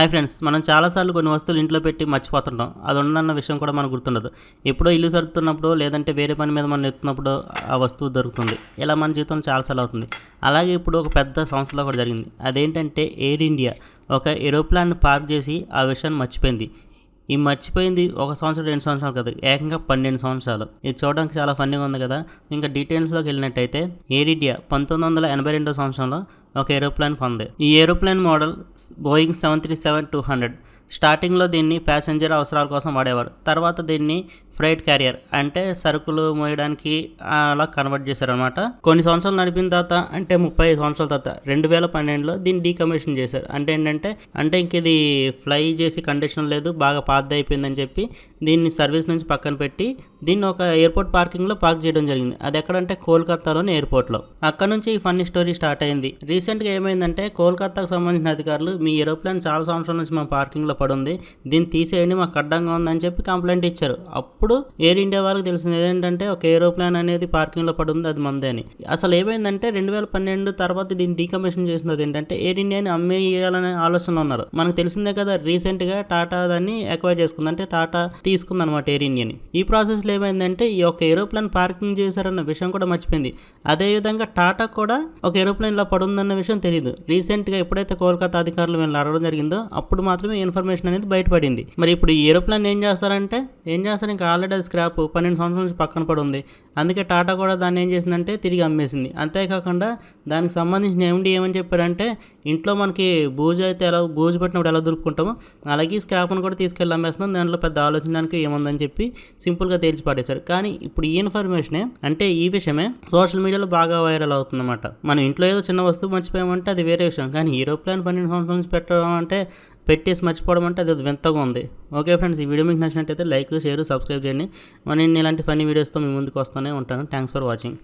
Hi friends మనం చాలాసార్లు కొన్ని వస్తువులు ఇంట్లో పెట్టి మర్చిపోతుంటాం. అది ఉందన్న విషయం కూడా మనకు గుర్తుండదు. ఎప్పుడో ఇల్లు సర్దుతున్నప్పుడు లేదంటే వేరే పని మీద మనం ఎత్తున్నప్పుడు ఆ వస్తువు దొరుకుతుంది. ఇలా మన జీవితం చాలాసార్లు అవుతుంది. అలాగే ఇప్పుడు ఒక పెద్ద సంస్థలో కూడా జరిగింది. అదేంటంటే ఎయిర్ ఇండియా ఒక ఏరోప్లాన్ పార్క్ చేసి ఆ విషయాన్ని మర్చిపోయింది. ఈ మర్చిపోయింది ఒక సంవత్సరం రెండు సంవత్సరాలు కదా ఏకంగా పన్నెండు సంవత్సరాలు. ఇది చూడడానికి చాలా ఫన్నీగా ఉంది కదా. ఇంకా డీటెయిల్స్లోకి వెళ్ళినట్టయితే ఎయిర్ ఇండియా పంతొమ్మిది వందల ఎనభై రెండో సంవత్సరంలో ఒక ఏరోప్లేన్ కొంది. ఈ aeroplane model Boeing seven three seven two hundred స్టార్టింగ్లో దీన్ని ప్యాసింజర్ అవసరాల కోసం వాడేవారు. తర్వాత దీన్ని ఫ్రైట్ క్యారియర్ అంటే సరుకులు మోయడానికి అలా కన్వర్ట్ చేశారనమాట కొన్ని సంవత్సరాలు నడిపిన తర్వాత అంటే ముప్పై సంవత్సరాల తర్వాత రెండు వేల పన్నెండులో దీన్ని డీకమిషన్ చేశారు. అంటే ఏంటంటే అంటే ఇంక ఇది ఫ్లై చేసి కండిషన్ లేదు బాగా పాత అయిపోయిందని చెప్పి దీన్ని సర్వీస్ నుంచి పక్కన పెట్టి దీన్ని ఒక ఎయిర్పోర్ట్ పార్కింగ్లో పార్క్ చేయడం జరిగింది. అది ఎక్కడంటే కోల్కతాలోని ఎయిర్పోర్ట్లో. అక్కడ నుంచి ఈ ఫన్నీ స్టోరీ స్టార్ట్ అయింది. రీసెంట్గా ఏమైందంటే కోల్కతాకు సంబంధించిన అధికారులు మీ ఏరోప్లేన్ చాలా సంవత్సరాల నుంచి మా పార్కింగ్లో పడుంది దీన్ని తీసేయండి మాకు అడ్డంగా ఉందని చెప్పి కంప్లైంట్ ఇచ్చారు. అప్పుడు ఎయిర్ ఇండియా వాళ్ళకి తెలిసింది ఏంటంటే ఒక ఏరోప్లేన్ అనేది పార్కింగ్లో పడుంది అది మందే అని. అసలు ఏమైందంటే రెండు వేల పన్నెండు తర్వాత దీన్ని డీకమిషన్ చేసినది ఏంటంటే ఎయిర్ ఇండియాని అమ్మేయాలనే ఆలోచనలో ఉన్నారు. మనకు తెలిసిందే కదా రీసెంట్గా టాటా దాన్ని ఎక్వైర్ చేసుకుంది. అంటే టాటా తీసుకుంది అనమాట ఎయిర్ ఇండియాని ఈ ప్రాసెస్లో ఏమైందంటే ఈ యొక్క ఏరోప్లేన్ పార్కింగ్ చేశారన్న విషయం కూడా మర్చిపోయింది. అదేవిధంగా టాటా కూడా ఒక ఏరోప్లేన్ ఇలా పడుందన్న విషయం తెలియదు రీసెంట్గా ఎప్పుడైతే కోల్కతా అధికారులు వీళ్ళు అడగడం జరిగిందో అప్పుడు మాత్రమే ఇన్ఫర్మేషన్ అనేది బయటపడింది. మరి ఇప్పుడు ఈ ఏరోప్లేన్ ఏం చేస్తారంటే ఏం చేస్తారు? ఇంకా ఆల్రెడీ అది స్క్రాప్ పన్నెండు సంవత్సరాల నుంచి పక్కన పడి ఉంది. అందుకే టాటా కూడా దాన్ని ఏం చేసిందంటే తిరిగి అమ్మేసింది. అంతేకాకుండా దానికి సంబంధించిన ఎండి ఏమని చెప్పారంటే ఇంట్లో మనకి బూజు అయితే ఎలా బూజు పెట్టినప్పుడు ఎలా దులుపుకుంటామో అలాగే స్క్రాప్ను కూడా తీసుకెళ్ళి అమ్మేస్తున్నాం. దాంట్లో పెద్ద ఆలోచించడానికి ఏముందని చెప్పి సింపుల్గా తేల్చి పాడేశారు కానీ ఇప్పుడు ఈ ఇన్ఫర్మేషనే అంటే ఈ విషయమే సోషల్ మీడియాలో బాగా వైరల్ అవుతుందన్నమాట. మనం ఇంట్లో ఏదో చిన్న వస్తువు మర్చిపోయామంటే అది వేరే విషయం. కానీ ఏరోప్లేన్ పన్నెండు సంవత్సరాల నుంచి పెట్టడం అంటే పెట్టేసి మర్చిపోవడం అంటే అది వింతగా ఉంది. ఓకే ఫ్రెండ్స్ ఈ వీడియో మీకు నచ్చినట్టయితే లైక్ షేర్ సబ్స్క్రైబ్ చేయండి. మరి నేను ఇలాంటి ఫన్నీ వీడియోస్తో మీ ముందుకు వస్తూనే ఉంటాను. Thanks for watching